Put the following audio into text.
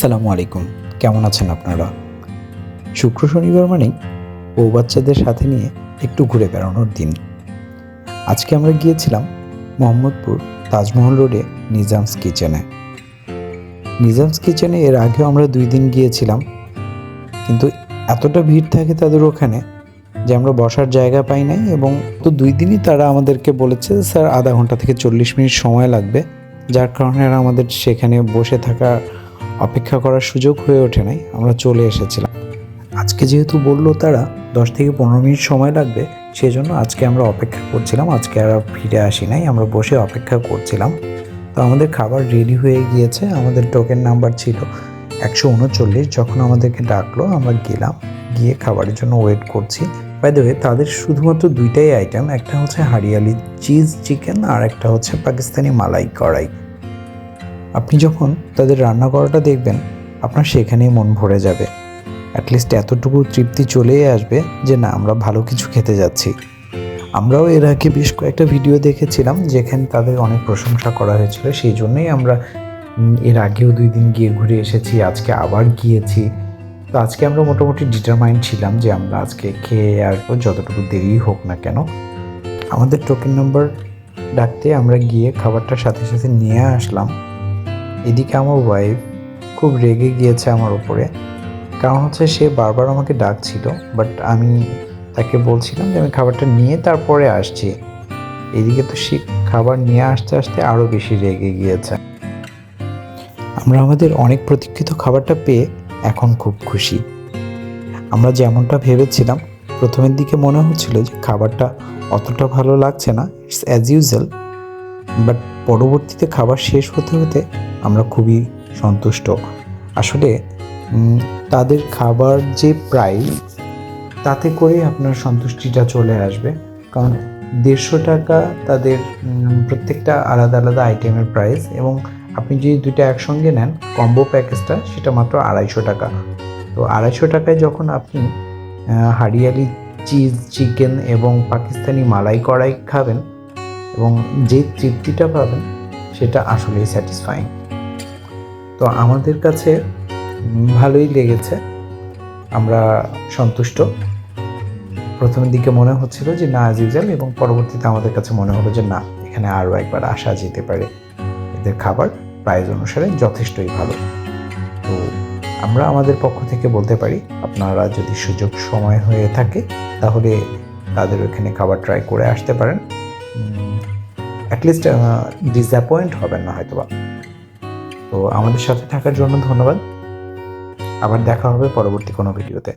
আসসালামু আলাইকুম। কেমন আছেন আপনারা? শুক্র শনিবার মানেই বউ বাচ্চাদের সাথে নিয়ে একটু ঘুরে বেড়ানোর দিন। আজকে আমরা গিয়েছিলাম মোহাম্মদপুর তাজমহল রোডে নিজামস কিচেনে। নিজামস কিচেনে এর আগেও আমরা দুই দিন গিয়েছিলাম, কিন্তু এতটা ভিড় থাকে তাদের ওখানে যে আমরা বসার জায়গা পাই নাই এবং তো দুই দিনই তারা আমাদেরকে বলেছে স্যার, আধা ঘণ্টা থেকে চল্লিশ মিনিট সময় লাগবে। যার কারণে আমাদের সেখানে বসে থাকা অপেক্ষা করার সুযোগ হয়ে ওঠে নাই, আমরা চলে এসেছিলাম। আজকে যেহেতু বলল তারা, দশ থেকে পনেরো মিনিট সময় লাগবে, সেজন্য আজকে আমরা অপেক্ষা করছিলাম, আজকে আর ফিরে আসি নাই, আমরা বসে অপেক্ষা করছিলাম। তো আমাদের খাবার রেডি হয়ে গিয়েছে, আমাদের টোকেন নাম্বার ছিল একশো উনচল্লিশ, যখন আমাদেরকে ডাকলো, আমরা গেলাম, গিয়ে খাবারের জন্য ওয়েট করছি। বাই দ্য তাদের শুধুমাত্র দুইটাই আইটেম একটা হচ্ছে হারিয়ালি চিজ চিকেন আর একটা হচ্ছে পাকিস্তানি মালাই কড়াই। আপনি যখন তাদের রান্না করাটা দেখবেন, আপনার সেখানেই মন ভরে যাবে। অ্যাটলিস্ট এতটুকু তৃপ্তি চলেই আসবে যে, না, আমরা ভালো কিছু খেতে যাচ্ছি। আমরাও এর আগে বেশ কয়েকটা ভিডিও দেখেছিলাম যেখানে তাদের অনেক প্রশংসা করা হয়েছিল। সেই জন্যই আমরা এর আগেও দুই দিন গিয়ে ঘুরে এসেছি, আজকে আবার গিয়েছি। তো আজকে আমরা মোটামুটি ডিটারমাইন্ড ছিলাম যে, আমরা আজকে খেয়ে আসব যতটুকু দেরি হোক না কেন, আমাদের টোকেন নাম্বার ডাকতে আমরা গিয়ে খাবারটার সাথে সাথে নিয়ে আসলাম। এদিকে আমার ওয়াইফ খুব রেগে গিয়েছে আমার উপরে। কারণ হচ্ছে সে বারবার আমাকে ডাকছিল বাট আমি তাকে বলছিলাম যে আমি খাবারটা নিয়ে তারপরে আসছি। এদিকে তো সে খাবার নিয়ে আসতে আসতে আরও বেশি রেগে গিয়েছে। আমরা আমাদের অনেক প্রতীক্ষিত খাবারটা পেয়ে এখন খুব খুশি। আমরা যেমনটা ভেবেছিলাম, প্রথমের দিকে মনে হচ্ছিল যে খাবারটা অতটা ভালো লাগছে না ইটস অ্যাজ ইউজুয়াল বাট পরবর্তীতে খাবার শেষ হতে হতে আমরা খুবই সন্তুষ্ট। আসলে তাদের খাবার যে প্রাইস তাতে করে আপনার সন্তুষ্টিটা চলে আসবে। কারণ দেড়শো টাকা তাদের প্রত্যেকটা আলাদা আলাদা আইটেমের প্রাইস এবং আপনি যদি দুইটা একসঙ্গে নেন কম্বো প্যাকেজটা সেটা মাত্র আড়াইশো টাকা। তো আড়াইশো টাকায় যখন আপনি হারিয়ালি চিজ চিকেন এবং পাকিস্তানি মালাই কড়াই খাবেন এবং যে তৃপ্তিটা পাবেন, সেটা আসলেই স্যাটিসফাইং তো আমাদের কাছে ভালোই লেগেছে। আমরা সন্তুষ্ট। প্রথমের দিকে মনে হচ্ছিল যে, না অ্যাজ ইউজুয়াল এবং পরবর্তীতে আমাদের কাছে মনে হলো যে, না, এখানে আরও একবার আসা যেতে পারে। এদের খাবার প্রাইস অনুসারে যথেষ্টই ভালো। তো আমরা আমাদের পক্ষ থেকে বলতে পারি, আপনারা যদি সুযোগ সময় হয়ে থাকে, তাহলে তাদের ওখানে খাবার ট্রাই করে আসতে পারেন। অ্যাটলিস্ট ডিসঅ্যাপয়েন্ট হবেন না হয়তোবা। তো আমাদের সাথে থাকার জন্য ধন্যবাদ। আবার দেখা হবে পরবর্তী কোনো ভিডিওতে।